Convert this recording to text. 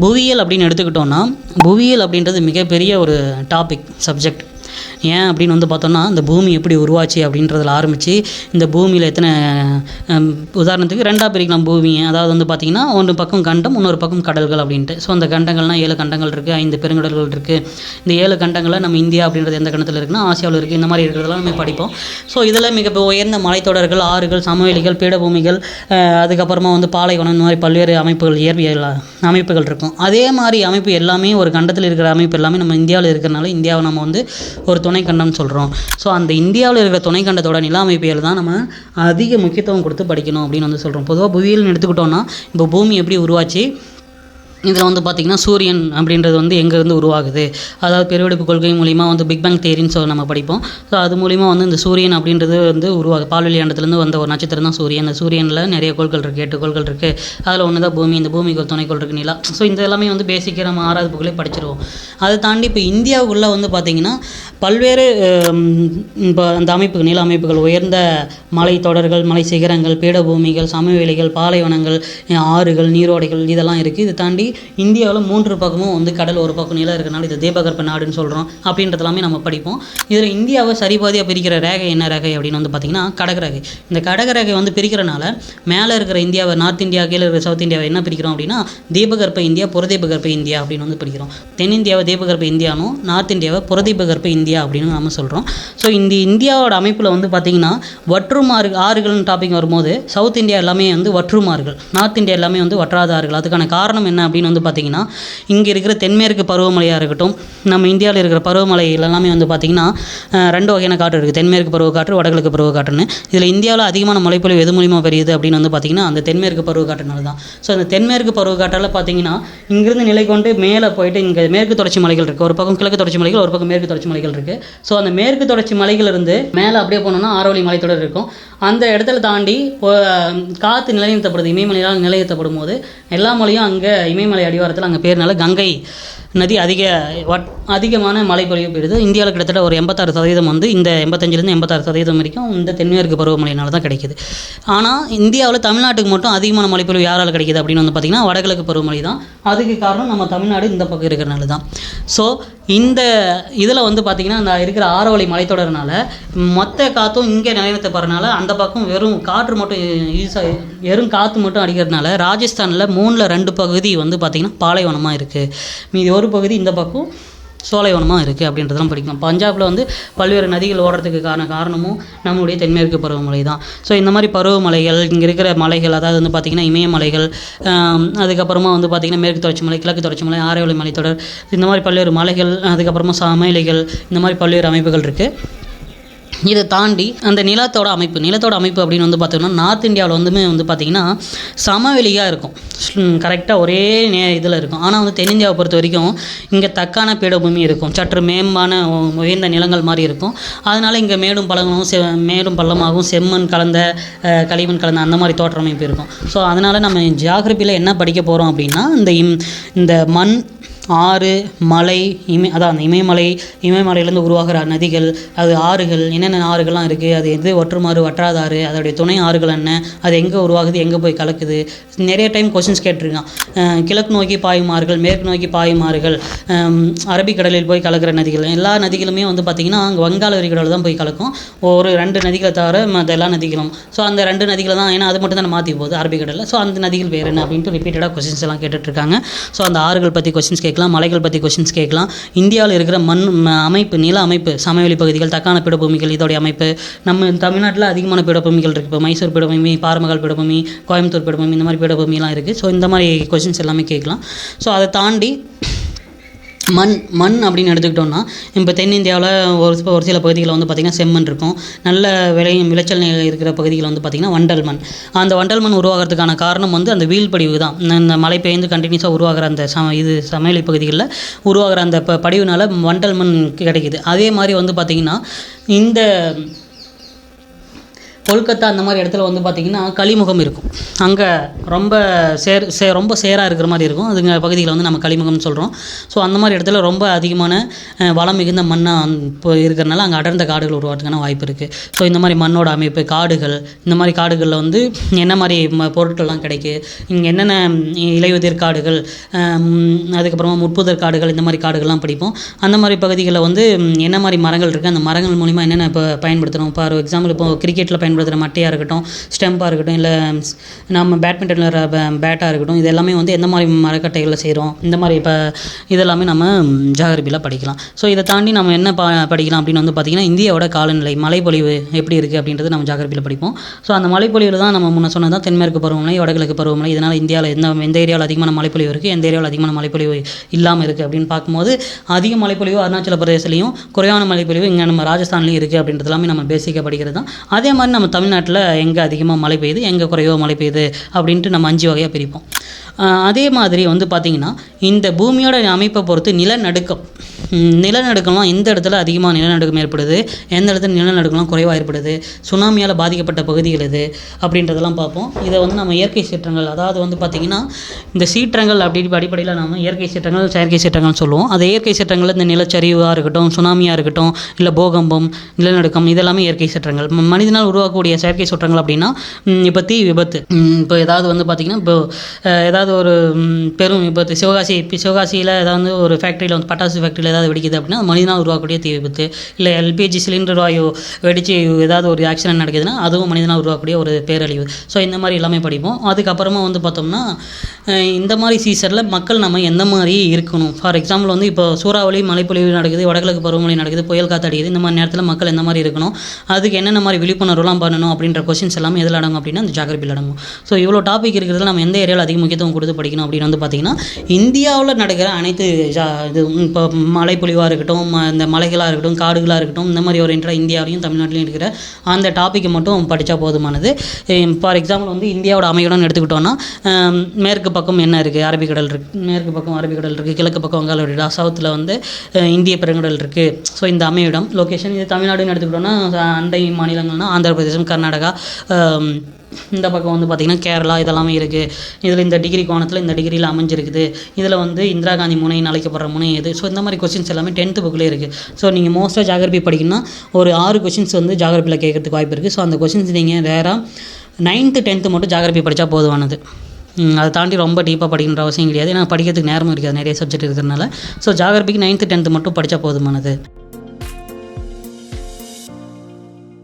புவியியல் அப்படின்னு எடுத்துக்கிட்டோன்னா புவியியல் அப்படின்றது மிகப்பெரிய ஒரு டாபிக் சப்ஜெக்ட் ஏன் அப்படின்னு வந்து பார்த்தோம்னா இந்த பூமி எப்படி உருவாச்சு அப்படின்றதுல ஆரம்பித்து இந்த பூமியில் எத்தனை உதாரணத்துக்கு ரெண்டாக பிரிக்கலாம் பூமியை. அதாவது வந்து பார்த்திங்கன்னா ஒன்று பக்கம் கண்டம் இன்னொரு பக்கம் கடல்கள் அப்படின்ட்டு. ஸோ அந்த கண்டங்கள்னால் ஏழு கண்டங்கள் இருக்குது ஐந்து பெருங்கடல்கள் இருக்குது இந்த ஏழு கண்டங்களில் நம்ம இந்தியா அப்படின்றது எந்த கண்டத்தில் இருக்குன்னா ஆசியாவில் இருக்குது இந்த மாதிரி இருக்கிறதெல்லாம் நம்ம படிப்போம். ஸோ இதில் மிக உயர்ந்த மலைத்தொடர்கள் ஆறுகள் சமவெளிகள் பீடபூமிகள் அதுக்கப்புறமா வந்து பாலைவனம் இந்த மாதிரி பல்வேறு அமைப்புகள் இயற்பியல் அமைப்புகள் இருக்கும். அதே மாதிரி அமைப்பு எல்லாமே ஒரு கண்டத்தில் இருக்கிற அமைப்பு எல்லாமே நம்ம இந்தியாவில் இருக்கிறனால இந்தியாவை நம்ம வந்து ஒரு துணைக்கண்டம்னு சொல்கிறோம் ஸோ அந்த இந்தியாவில் இருக்கிற துணைக்கண்டத்தோட நில அமைப்பியல் தான் நம்ம அதிக முக்கியத்துவம் கொடுத்து படிக்கணும் அப்படின்னு வந்து சொல்கிறோம் பொதுவாக புவியியல்னு எடுத்துக்கிட்டோம்னா இப்போ பூமி எப்படி உருவாச்சு? இதில் வந்து பார்த்திங்கன்னா சூரியன் அப்படின்றது வந்து எங்கேருந்து உருவாகுது? அதாவது பெருவெடுப்பு கொள்கை மூலிமா வந்து பிக் பேங் தேரின்னு சொல்லி நம்ம படிப்போம். ஸோ அது மூலிமா வந்து இந்த சூரியன் அப்படின்றது வந்து உருவாகு. பால்வெளி ஆண்டத்துலேருந்து வந்த ஒரு நட்சத்திரம் தான் சூரியன். அந்த சூரியனில் நிறைய கோள்கள் இருக்குது எட்டு கோள்கள் இருக்குது அதில் ஒன்று தான் பூமி. இந்த பூமிக்கு ஒரு துணைக்கோள் இருக்குது நிலா. ஸோ இந்த எல்லாமே வந்து பேசிக்காக நம்ம ஆறாவது புக்கிலே படிச்சிருவோம். அதை தாண்டி இப்போ இந்தியாவுக்குள்ளே வந்து பார்த்திங்கன்னா பல்வேறு இப்போ அந்த அமைப்புகள் நில அமைப்புகள் உயர்ந்த மலைத்தொடர்கள் மலை சிகரங்கள் பீடபூமிகள் சமவெளிகள் பாலைவனங்கள் ஆறுகள் நீரோடைகள் இதெல்லாம் இருக்குது இதை தாண்டி இந்தியாவில் மூன்று பக்கமும் வந்து கடல் ஒரு பக்கம் நிலம் இருக்கனால இது தீபகற்ப நாடுன்னு சொல்கிறோம் அப்படின்றது எல்லாமே நம்ம படிப்போம். இதில் இந்தியாவை சரிபாதியாக பிரிக்கிற ரேகை என்ன ரேகை அப்படின்னு வந்து பார்த்திங்கன்னா கடகரேகை இந்த கடகரேகை வந்து பிரிக்கிறனால மேலே இருக்கிற இந்தியாவை நார்த் இந்தியா கீழே இருக்கிற சவுத் இந்தியாவை என்ன பிரிக்கிறோம் அப்படின்னா தீபகற்ப இந்தியா புறதீபகற்ப இந்தியா அப்படின்னு வந்து பிரிக்கிறோம். தென்னிந்தியாவை தீபகற்ப இந்தியானும் நார்த் இந்தியாவை புறதீபகற்ப இந்தியா அப்படின்னு நம்ம சொல்கிறோம் ஸோ இந்த இந்தியாவோட அமைப்பில் வந்து பார்த்திங்கன்னா வற்றுமாறு ஆறுகள்னு டாபிக் வரும்போது சவுத் இந்தியா எல்லாமே வந்து வற்றுமாறுகள். நார்த் இந்தியா எல்லாமே வந்து வற்றாத ஆறுகள் அதுக்கான காரணம் என்ன அப்படின்னு வந்து பார்த்திங்கன்னா இங்கே இருக்கிற தென்மேற்கு பருவமழையாக இருக்கட்டும் நம்ம இந்தியாவில் இருக்கிற பருவமழைகள் எல்லாமே வந்து பார்த்திங்கன்னா ரெண்டு வகையான காற்று இருக்குது தென்மேற்கு பருவக்காற்று வடகிழக்கு பருவ காற்றுன்னு இதில் இந்தியாவில் அதிகமான மழைப்பொழிவு எது மூலியமாக பெரியுது அப்படின்னு வந்து பார்த்திங்கன்னா அந்த தென்மேற்கு பருவக்காற்றுனால தான். ஸோ அந்த தென்மேற்கு பருவக்காற்றால் பார்த்திங்கன்னா இங்கிருந்து நிலை கொண்டு மேலே போயிட்டு இங்கே மேற்கு தொடர்ச்சி மலைகள் இருக்குது ஒரு பக்கம் கிழக்கு தொடர்ச்சி மலைகள் ஒரு பக்கம் மேற்கு தொடர்ச்சி மலைகள் இருக்குது ஸோ அந்த மேற்கு தொடர்ச்சி மலைகளிலிருந்து மேலே அப்படியே போனோம்னா ஆரோலி மலைத்தொடர் இருக்கும். அந்த இடத்துல தாண்டி காற்று நிலைநிறுத்தப்படுது. இமயமலையால் நிலைநிறுத்தப்படும் போது எல்லா மலையும் அங்கே இமயமலை அடிவாரத்தில் அங்கே பேர்னால கங்கை நதி அதிக வட் அதிகமான மழை பொழிவு பெறுது இந்தியாவில் கிட்டத்தட்ட ஒரு எண்பத்தாறு சதவீதம் வந்து இந்த எண்பத்தஞ்சிலேருந்து எண்பத்தாறு சதவீதம் வரைக்கும் இந்த தென்மேற்கு பருவமழையினால தான் கிடைக்குது. ஆனால் இந்தியாவில் தமிழ்நாட்டுக்கு மட்டும் அதிகமான மழைப்பொழிவு யாரால் கிடைக்குது அப்படின்னு வந்து பார்த்திங்கன்னா வடகிழக்கு பருவமழை தான். அதுக்கு காரணம் நம்ம தமிழ்நாடு இந்த பக்கம் இருக்கிறனால தான் ஸோ இந்த இதில் வந்து பார்த்திங்கன்னா அந்த இருக்கிற ஆரவழி மலைத்தொடர்னால மொத்த காற்றும் இங்கே நிலைநிறுத்தப்படுறனால அந்த பக்கம் வெறும் காற்று மட்டும் யூஸ் ஆகி வெறும் காற்று மட்டும் அடிக்கிறதுனால ராஜஸ்தானில் மூணில் ரெண்டு பகுதி வந்து பார்த்திங்கன்னா பாலைவனமாக இருக்குது மீதி ஒரு பகுதி இந்த பக்கம் சோலைவனமாக இருக்குது அப்படின்றதெல்லாம் படிக்கலாம் பஞ்சாபில் வந்து பல்வேறு நதிகள் ஓடுறதுக்கு காரண காரணமும் நம்மளுடைய தென்மேற்கு பருவமழை தான். ஸோ இந்த மாதிரி பருவமலைகள் இங்கே இருக்கிற மலைகள் அதாவது வந்து பார்த்திங்கன்னா இமயமலைகள் அதுக்கப்புறமா வந்து பார்த்திங்கன்னா மேற்கு தொடர்ச்சி மலை கிழக்கு தொடர்ச்சி மலை ஆரைவளை மலைத்தொடர் இந்த மாதிரி பல்வேறு மலைகள் அதுக்கப்புறமா சமையலைகள் இந்த மாதிரி பல்வேறு அமைப்புகள் இருக்குது இதை தாண்டி அந்த நிலத்தோட அமைப்பு நிலத்தோட அமைப்பு அப்படின்னு வந்து பார்த்தோம்னா நார்த் இந்தியாவில் வந்துமே வந்து பார்த்திங்கன்னா சமவெளியாக இருக்கும். கரெக்டாக ஒரே நே இதில் இருக்கும். ஆனால் வந்து தென்னிந்தியாவை பொறுத்த வரைக்கும் இங்கே தக்கான பீடபூமி இருக்கும். சற்று மேம்பான உ- உயர்ந்த நிலங்கள் மாதிரி இருக்கும். அதனால் இங்கே மேடும் பழங்களும் செ மேடும் பள்ளமாகவும் செம்மண் கலந்த களிமண் கலந்த அந்த மாதிரி தோற்றமைப்பு இருக்கும். ஸோ அதனால் நம்ம ஜியாகிரபியில் என்ன படிக்க போகிறோம் அப்படின்னா இந்த இம் இந்த மண் ஆறு மலை இமய அதான் அந்த இமயமலை இமயமலையிலேருந்து உருவாகிற நதிகள் அது ஆறுகள் என்னென்ன ஆறுகள்லாம் இருக்குது அது எது ஒற்றுமாறு வற்றாதாறு அதோடைய துணை ஆறுகள் என்ன அது எங்கே உருவாகுது எங்கே போய் கலக்குது? நிறைய டைம் கொஷின்ஸ் கேட்டிருக்கான். கிழக்கு நோக்கி பாயும் ஆறுகள் மேற்கு நோக்கி பாயும் ஆறுகள் அரபிக்கடலில் போய் கலக்கிற நதிகள் எல்லா நதிகளுமே வந்து பார்த்திங்கன்னா அங்கே வங்காள விரிகுடாவில் தான் போய் கலக்கும். ஒரு ரெண்டு நதிகளை தவிர மற்ற எல்லா நதிகளும். ஸோ அந்த ரெண்டு நதிகளை தான் ஏன்னா அது மட்டும் தான் மாற்றி போகுது அரபிக்கடலில் ஸோ அந்த நதிகள் வேறு என்ன? அப்படின்ட்டு ரிப்பீட்டடாக கொஷின்ஸ் எல்லாம் கேட்டுட்ருக்காங்க ஸோ அந்த ஆறுகள் பற்றி கொஷின்ஸ் கேட்கலாம். மலைகள் பற்றி கொஷின்ஸ் கேட்கலாம். இந்தியாவில் இருக்கிற மண் அமைப்பு நில அமைப்பு சமவெளி பகுதிகள் தக்கான பீடபூமிகள் இதோடைய அமைப்பு. நம்ம தமிழ்நாட்டில் அதிகமான பீடபூமிகள் இருக்குது இப்போ மைசூர் பீடபூமி பாரமகால் பீடபூமி கோயம்புத்தூர் பீடபூமி இந்த மாதிரி பீடபூமிலாம் இருக்குது ஸோ இந்த மாதிரி கொஷின்ஸ் எல்லாமே கேட்கலாம். ஸோ அதை தாண்டி மண் மண் அப்படின்னு எடுத்துக்கிட்டோம்னா இப்போ தென்னிந்தியாவில் ஒரு சில- ஒரு சில பகுதிகளில் வந்து பார்த்திங்கன்னா செம்மண் இருக்கும். நல்ல விளையும் விளைச்சல் இருக்கிற பகுதிகளில் வந்து பார்த்திங்கன்னா வண்டல் மண். அந்த வண்டல் மண் உருவாகிறதுக்கான காரணம் வந்து அந்த வீழ்படிவு தான். இந்த- இந்த மழை பெய்ந்து கண்டினியூஸாக உருவாகிற அந்த சம இது சமவெளி பகுதிகளில் உருவாகிற அந்த ப படிவுனால வண்டல் மண் கிடைக்குது. அதே மாதிரி வந்து பார்த்திங்கன்னா இந்த கொல்கத்தா அந்த மாதிரி இடத்துல வந்து பார்த்திங்கன்னா கலிமுகம் இருக்கும். அங்கே ரொம்ப சேர் சே ரொம்ப சேராக இருக்கிற மாதிரி இருக்கும். அதுங்க பகுதியில் வந்து நம்ம கலிமுகம்னு சொல்கிறோம் ஸோ அந்த மாதிரி இடத்துல ரொம்ப அதிகமான வளம் மிகுந்த மண்ணாக இப்போ இருக்கிறனால அங்கே அடர்ந்த காடுகள் உருவாட்டுக்கான வாய்ப்பு இருக்குது ஸோ இந்த மாதிரி மண்ணோட அமைப்பு காடுகள் இந்த மாதிரி காடுகளில் வந்து என்ன மாதிரி ம- பொருட்கள்லாம் கிடைக்கு இங்கே என்னென்ன இலையுதிர் காடுகள் அதுக்கப்புறமா முட்புதர் காடுகள் இந்த மாதிரி காடுகள்லாம் படிப்போம். அந்த மாதிரி பகுதிகளில் வந்து என்ன மாதிரி மரங்கள் இருக்குது அந்த மரங்கள் மூலிமா என்னென்ன இப்போ பயன்படுத்துகிறோம் ஃபார் எக்ஸாம்பிள் இப்போ கிரிக்கெட்டில் பயன்படுத்துகிற மட்டையாக இருக்கட்டும் ஸ்டெம்பாக இருக்கட்டும் இல்லை நம்ம பேட்மிண்டனில் பேட்டாக இருக்கட்டும் இது எல்லாமே வந்து எந்த மாதிரி மரக்கட்டைகளில் செய்கிறோம் இந்த மாதிரி இப்போ இதெல்லாமே நம்ம ஜாகிரபியில் படிக்கலாம். ஸோ இதை தாண்டி நம்ம என்ன பா படிக்கலாம் அப்படின்னு வந்து பார்த்திங்கன்னா இந்தியாவோட காலநிலை மழைப்பொழிவு எப்படி இருக்குது அப்படின்றது நம்ம ஜாகிரபியில் படிப்போம். ஸோ அந்த மழைப்பொழிவில் தான் நம்ம முன்ன சொன்னது தான் தென்மேற்கு பருவமழை வடகிழக்கு பருவமழை இதனால் இந்தியாவில் எந்த எந்த ஏரியாவில் அதிகமான மழைப்பொழிவு இருக்குது எந்த ஏரியாவில் அதிகமான மழைப்பொழிவு இல்லாமல் இருக்குது அப்படின்னு பார்க்கும்போது அதிக மழைப்பொழிவு அருணாச்சல பிரதேசலையும் குறைவான மழைப்பொழிவு இங்கே நம்ம ராஜஸ்தான்லையும் இருக்குது அப்படின்றது எல்லாமே நம்ம பேசிக்காக படிக்கிறது தான். அதே மாதிரி நம்ம தமிழ்நாட்டில் எங்கே அதிகமாக மழை பெய்யுது எங்கே குறைவாக மழை பெய்யுது அப்படின்ட்டு நம்ம அஞ்சு வகையாக பிரிப்போம். ஆஹ் அதே மாதிரி வந்து பார்த்திங்கன்னா இந்த பூமியோட அமைப்பை பொறுத்து நிலநடுக்கம். நிலநடுக்கம்லாம் எந்த இடத்துல அதிகமாக நிலநடுக்கம் ஏற்படுது? எந்த இடத்துல நிலநடுக்கம்லாம் குறைவாக ஏற்படுது? சுனாமியால் பாதிக்கப்பட்ட பகுதிகள் எது? அப்படின்றதெல்லாம் பார்ப்போம். இதை வந்து நம்ம இயற்கை சீற்றங்கள் அதாவது வந்து பார்த்திங்கன்னா இந்த சீற்றங்கள் அப்படி அடிப்படையில் நம்ம இயற்கை சீற்றங்கள் செயற்கை சீற்றங்கள்னு சொல்லுவோம். அந்த இயற்கை சீற்றங்கள் இந்த நிலச்சரிவாக இருக்கட்டும் சுனாமியாக இருக்கட்டும் இல்லை பூகம்பம் நிலநடுக்கம் இதெல்லாமே இயற்கை சீற்றங்கள். மனிதனால் உருவாக்கக்கூடிய செயற்கை சீற்றங்கள் அப்படின்னா இப்போ தீ விபத்து. இப்போ ஏதாவது வந்து பார்த்திங்கன்னா இப்போ ஏதாவது ஒரு பெரும் விபத்து சிவகாசி சிவகாசியில் ஏதாவது ஒரு ஃபேக்ட்ரியில் வந்து பட்டாசு ஃபேக்ட்ரியில் ஏதாவது வெடிக்குது அப்படின்னா மனிதனால் உருவாக்கக்கூடிய தீ விபத்து இல்லை எல்பிஜி சிலிண்டர் வாயு வெடித்து ஏதாவது ஒரு ஆக்சிடென்ட் நடக்குதுன்னா அதுவும் மனிதனால் உருவாக்கக்கூடிய ஒரு பேரழிவு. ஸோ இந்த மாதிரி எல்லாமே படிப்போம். அதுக்கப்புறமா வந்து பார்த்தோம்னா இந்த மாதிரி சீசனில் மக்கள் நம்ம எந்த மாதிரி இருக்கணும்? ஃபார் எக்ஸாம்பிள் வந்து இப்போ சூறாவளி மழைப்பொழிவு நடக்குது வடகிழக்கு பருவமழை நடக்குது புயல் காற்று அடிக்குது இந்த மாதிரி நேரத்தில் மக்கள் எந்த மாதிரி இருக்கணும்? அதுக்கு என்னென்ன மாதிரி விழிப்புணர்வுலாம் பண்ணணும் அப்படின்ற கொஸ்டின்ஸ் எல்லாமே எதில் அடங்கும் அப்படின்னா அந்த ஜாகிரபியில் அடங்கும். ஸோ இவ்வளோ டாபிக் இருக்கிறதுல நம்ம எந்த ஏரியாவில் அதிக முக்கியத்துவம் கொடுத்து படிக்கணும் அப்படின்னு வந்து பார்த்தீங்கன்னா இந்தியாவில் நடக்கிற அனைத்து ஜா இது இப்போ மழைப்பொழிவாக இருக்கட்டும் ம- இந்த மலைகளாக இருக்கட்டும் காடுகளாக இருக்கட்டும் இந்த மாதிரி ஒரு இன்ட்ரா இந்தியாவிலையும் தமிழ்நாட்டிலையும் இருக்கிற அந்த டாப்பிக்கை மட்டும் படித்தா போதுமானது. ஃபார் எக்ஸாம்பிள் வந்து இந்தியாவோட அமையுடன் எடுத்துக்கிட்டோன்னா மேற்கு பக்கம் என்ன இருக்குது அரபிக்கடல் இருக்குது மேற்கு பக்கம் அரபிக்கடல் இருக்குது கிழக்கு பக்கம் வங்காள விரிகுடா சவுத்தில் வந்து இந்திய பெருங்கடல் இருக்குது ஸோ இந்த அமையிடம் லொக்கேஷன் இது தமிழ்நாடுன்னு எடுத்துக்கிட்டோன்னா அண்டை மாநிலங்கள்னா ஆந்திர பிரதேசம் கர்நாடகா இந்த பக்கம் வந்து பார்த்திங்கன்னா கேரளா இதெல்லாமே இருக்குது இதில் இந்த டிகிரி கோணத்தில் இந்த டிகிரியில் அமைஞ்சிருக்குது. இதில் வந்து இந்திரா காந்தி முனைன்னு அழைக்கப்படுற முனை எது? ஸோ இந்த மாதிரி கொஷின்ஸ் எல்லாமே டென்த்து புக்கில் இருக்குது ஸோ நீங்கள் மோஸ்ட்டாக ஜாகிரபி படிக்கணும்னா ஒரு ஆறு கொஸ்டின்ஸ் வந்து ஜாகிரபியில் கேட்கறதுக்கு வாய்ப்பு இருக்குது ஸோ அந்த கொஷின்ஸ் நீங்கள் ரேராக நைன்த்து டென்த்து மட்டும் ஜாகிரபி படித்தா போதுமானது. அதை தாண்டி ரொம்ப டீப்பாக படிக்கின்ற அவசியம் கிடையாது. ஏன்னா படிக்கிறதுக்கு நேரமும் இருக்காது. நிறைய சப்ஜெக்ட் இருக்கிறதுனால. ஸோ ஜாகிரபிக்கு நைன்த்து டென்த்து மட்டும் படித்தா போதுமானது.